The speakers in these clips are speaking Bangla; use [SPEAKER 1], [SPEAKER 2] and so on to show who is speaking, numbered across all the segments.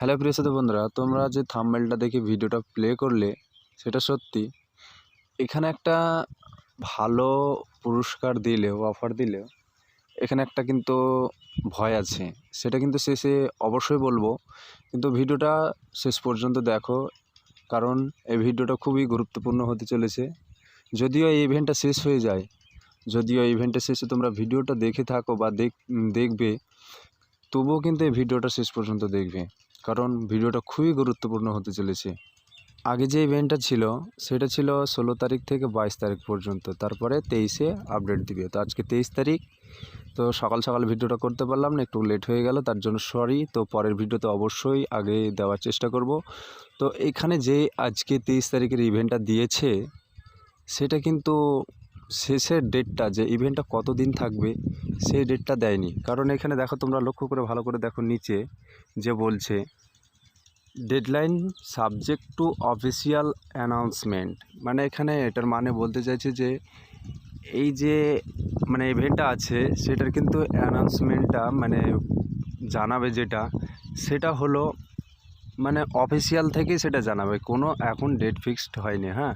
[SPEAKER 1] হ্যালো প্রিয় সাথী বন্ধুরা, তোমরা যে থাম্বনেলটা দেখে ভিডিওটা প্লে করলে, সেটা সত্যি। এখানে একটা ভালো পুরস্কার দিলেও অফার দিলেও, এখানে একটা কিন্তু ভয় আছে। সেটা কিন্তু শেষে অবশ্যই বলব, কিন্তু ভিডিওটা শেষ পর্যন্ত দেখো, কারণ এই ভিডিওটা খুবই গুরুত্বপূর্ণ হতে চলেছে। যদিও এই ইভেন্টটা শেষ হয়ে যায়, যদিও এই ইভেন্টের শেষে তোমরা ভিডিওটা দেখে থাকো বা দেখ দেখবে, তবুও কিন্তু এই ভিডিওটা শেষ পর্যন্ত দেখবে। কারণ ভিডিওটা খুবই গুরুত্বপূর্ণ হতে চলেছে। আগে যে ইভেন্টটা ছিল, সেটা ছিল ষোলো তারিখ থেকে বাইশ তারিখ পর্যন্ত। তারপরে তেইশে আপডেট দিবে। তো আজকে তেইশ তারিখ, তো সকাল সকাল ভিডিওটা করতে পারলাম না, একটু লেট হয়ে গেল, তার জন্য সরি তো পরের ভিডিওতে অবশ্যই আগে দেওয়ার চেষ্টা করব। তো এখানে যে আজকে তেইশ তারিখের ইভেন্টটা দিয়েছে, সেটা কিন্তু শেষের ডেটটা যে ইভেন্টটা কত দিন থাকবে, সেই ডেটটা দেয়নি। কারণ এখানে দেখো তোমরা লক্ষ্য করে ভালো করে দেখো নিচে যে বলছে deadline subject to official announcement মানে এখানে এটার মানে বলতে চাইছে যে, এই যে মানে ইভেন্টটা আছে, সেটার কিন্তু অ্যানাউন্সমেন্টটা মানে জানাবে যেটা, সেটা হলো মানে অফিসিয়াল থেকেই সেটা জানাবে। কোনো এখন ডেট ফিক্সড হয়নি হ্যাঁ?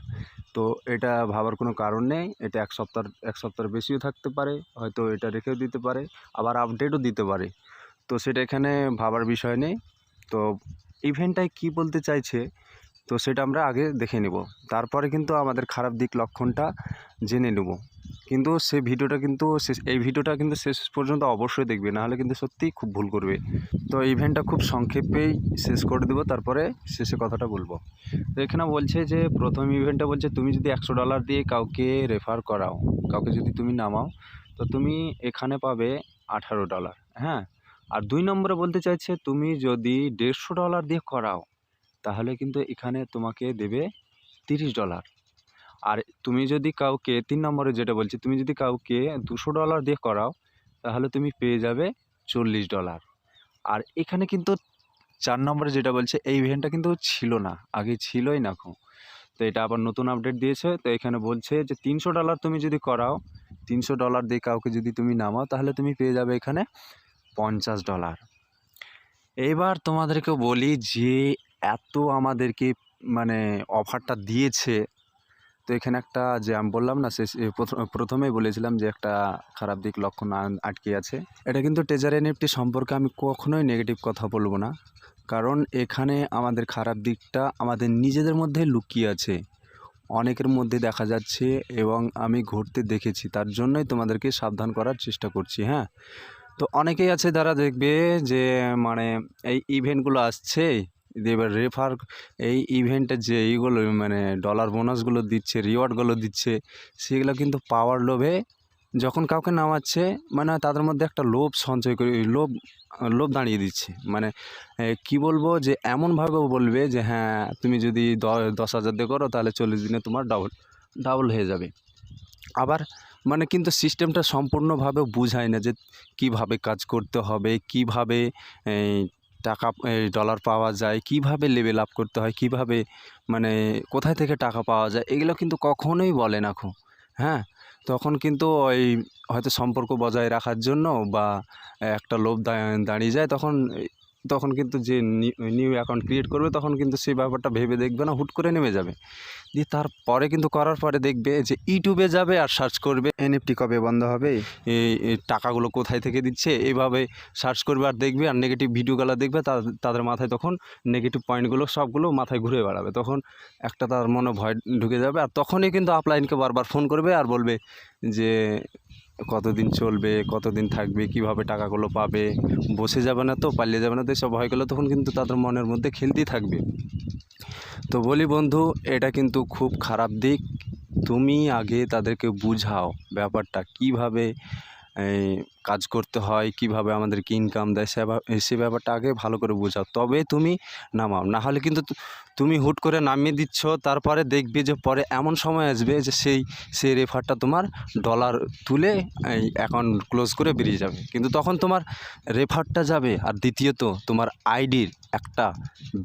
[SPEAKER 1] তো এটা ভাবার কোনো কারণ নেই। এটা এক সপ্তাহ, এক সপ্তাহের বেশিও থাকতে পারে, হয়তো এটা রেখেও দিতে পারে, আবার আপডেটও দিতে পারে। তো সেটা এখানে ভাবার বিষয় নেই। তো ইভেন্টটায় কী বলতে চাইছে? তো সেটা আমরা আগে দেখে নেব। তারপরে কিন্তু আমাদের খারাপ দিক লক্ষণটা জেনে নেব। কিন্তু সে ভিডিওটা কিন্তু এই ভিডিওটা কিন্তু শেষ পর্যন্ত অবশ্যই দেখবে, নাহলে কিন্তু সত্যিই খুব ভুল করবে। তো ইভেন্টটা খুব সংক্ষেপেই শেষ করে দেবো, তারপরে শেষে কথাটা বলব। তো এখানে বলছে যে, প্রথম ইভেন্টটা বলছে, তুমি যদি একশো ডলার দিয়ে কাউকে রেফার করাও, কাউকে যদি তুমি নামাও, তো তুমি এখানে পাবে আঠারো ডলার হ্যাঁ? আর দুই নম্বরে বলতে চাইছে, তুমি যদি দেড়শো ডলার দিয়ে করাও তাহলে কিন্তু এখানে তোমাকে দেবে তিরিশ ডলার আর তুমি যদি কাউকে, তিন নম্বরে যেটা বলছি, তুমি যদি কাউকে দুশো ডলার দিয়ে করাও, তাহলে তুমি পেয়ে যাবে চল্লিশ ডলার আর এখানে কিন্তু চার নম্বরে যেটা বলছে, এই ইভেন্টটা কিন্তু ছিল না, আগে ছিলই না কো তো এটা আবার নতুন আপডেট দিয়েছে, তো এখানে বলছে যে তিনশো ডলার তুমি যদি করাও, তিনশো ডলার দিয়ে কাউকে যদি তুমি নামাও, তাহলে তুমি পেয়ে যাবে এখানে পঞ্চাশ ডলার এবার তোমাদেরকে বলি যে এত আমাদেরকে মানে অফারটা দিয়েছে। তো এখানে একটা যে আমি বললাম না শেষ প্রথমেই বলেছিলাম যে একটা খারাপ দিক লক্ষণ আটকে আছে। এটা কিন্তু টেজার এনএফটি সম্পর্কে আমি কখনোই নেগেটিভ কথা বলব না। কারণ এখানে আমাদের খারাপ দিকটা আমাদের নিজেদের মধ্যে লুকিয়ে আছে। অনেকের মধ্যে দেখা যাচ্ছে এবং আমি ঘুরতে দেখেছি, তার জন্যই তোমাদেরকে সাবধান করার চেষ্টা করছি হ্যাঁ? তো অনেকেই আছে যারা দেখবে যে মানে এই ইভেন্টগুলো আসছে এবার রেফার এই ইভেন্টের যে এইগুলো মানে ডলার বোনাসগুলো দিচ্ছে রিওয়ার্ডগুলো দিচ্ছে, সেগুলো কিন্তু পাওয়ার লোভে যখন কাউকে নামাচ্ছে মানে তাদের মধ্যে একটা লোভ সঞ্চয় করে, লোভ লোভ দাঁড়িয়ে দিচ্ছে। মানে কি বলব যে এমনভাবে বলবে যে হ্যাঁ তুমি যদি দশ হাজার দিয়ে করো, তাহলে চল্লিশ দিনে তোমার ডাবল ডাবল হয়ে যাবে। আবার মানে কিন্তু সিস্টেমটা সম্পূর্ণভাবে বুঝায় না যে কীভাবে কাজ করতে হবে, কীভাবে টাকা ডলার পাওয়া যায়? কীভাবে লেভেল আপ করতে হয়? কীভাবে মানে কোথায় থেকে টাকা পাওয়া যায়? এগুলো কিন্তু কখনোই বলে না খুব হ্যাঁ? তখন কিন্তু ওই, হয়তো সম্পর্ক বজায় রাখার জন্য বা একটা লোভ দাঁড়িয়ে যায়, তখন তখন কিন্তু যে নিউ অ্যাকাউন্ট ক্রিয়েট করবে তখন কিন্তু সেই ব্যাপারটা ভেবে দেখবে না হুট করে নেমে যাবে। দিয়ে তারপরে কিন্তু করার পরে দেখবে যে ইউটিউবে যাবে আর সার্চ করবে।
[SPEAKER 2] এনএফটি কবে বন্ধ হবে?
[SPEAKER 1] এই টাকাগুলো কোথায় থেকে দিচ্ছে? এইভাবে সার্চ করবে আর দেখবে আর নেগেটিভ ভিডিওগুলো দেখবে তাদের মাথায় তখন নেগেটিভ পয়েন্টগুলো সবগুলো মাথায় ঘুরে বেড়াবে। তখন একটা তার মনে ভয় ঢুকে যাবে। আর তখনই কিন্তু আপলাইনকে বারবার ফোন করবে আর বলবে যে কতদিন চলবে, কতদিন থাকবে, কীভাবে টাকাগুলো পাবে, বসে যাবে না তো, পালিয়ে যাবে না তো সব ভয়গুলো তখন কিন্তু তাদের মনের মধ্যে খেলতেই থাকবে। তো বলি বন্ধু, এটা কিন্তু খুব খারাপ দিক। তুমি আগে তাদেরকে বুঝাও ব্যাপারটা, কীভাবে কাজ করতে হয়, কীভাবে আমাদেরকে ইনকাম দেয়, সে সে ব্যাপারটা আগে ভালো করে বোঝাও। তবে তুমি নামাও, না হলে কিন্তু তুমি হুট করে নামিয়ে দিচ্ছ, তারপরে দেখবে যে পরে এমন সময় আসবে যে সেই সেই রেফারটা তোমার ডলার তুলে অ্যাকাউন্ট ক্লোজ করে বেরিয়ে যাবে। কিন্তু তখন তোমার রেফারটা যাবে, আর দ্বিতীয়ত তোমার আইডির একটা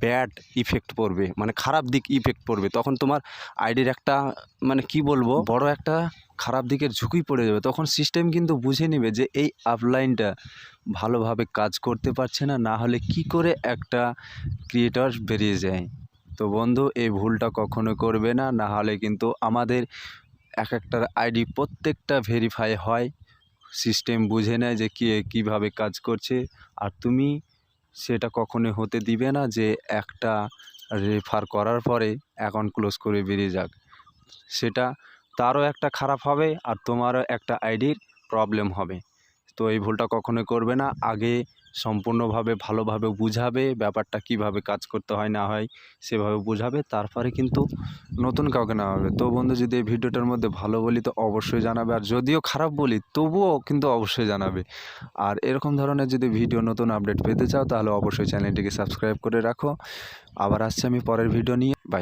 [SPEAKER 1] ব্যাড ইফেক্ট পড়বে মানে খারাপ দিক ইফেক্ট পড়বে। তখন তোমার আইডির একটা মানে কি বলব, বড় একটা খারাপ দিকের ঝুঁকি পড়ে যাবে। তখন সিস্টেম কিন্তু বুঝে নেবে যে এই আপলাইনটা ভালোভাবে কাজ করতে পারছে না না হলে কি করে একটা ক্রিয়েটর বেরিয়ে যায়। তো বন্ধু, এই ভুলটা কখনো করবে না না হলে কিন্তু আমাদের এক একটার আইডি প্রত্যেকটা ভেরিফাই হয়। সিস্টেম বুঝে নেয় যে কে কীভাবে কাজ করছে। আর তুমি সেটা কখনোই হতে দিবে না যে একটা রেফার করার পরে অ্যাকাউন্ট ক্লোজ করে বেরিয়ে যাক। সেটা তারও একটা খারাপ হবে আর তোমারও একটা আইডির প্রবলেম হবে। তো এই ভুলটা কখনোই করবে না। আগে সম্পূর্ণভাবে, ভালোভাবে বুঝাবে ব্যাপারটা কীভাবে কাজ করতে হয়, না হয় সেভাবে বুঝাবে, তারপরে কিন্তু নতুন কাউকে নেওয়া হবে। তো বন্ধু, যদি এই ভিডিওটার মধ্যে ভালো বলি, তো অবশ্যই জানাবে। আর যদিও খারাপ বলি, তবুও কিন্তু অবশ্যই জানাবে। আর এরকম ধরনের যদি ভিডিও নতুন আপডেট পেতে চাও, তাহলে অবশ্যই চ্যানেলটিকে সাবস্ক্রাইব করে রাখো। আবার আসছে আমি পরের ভিডিও নিয়ে। বাই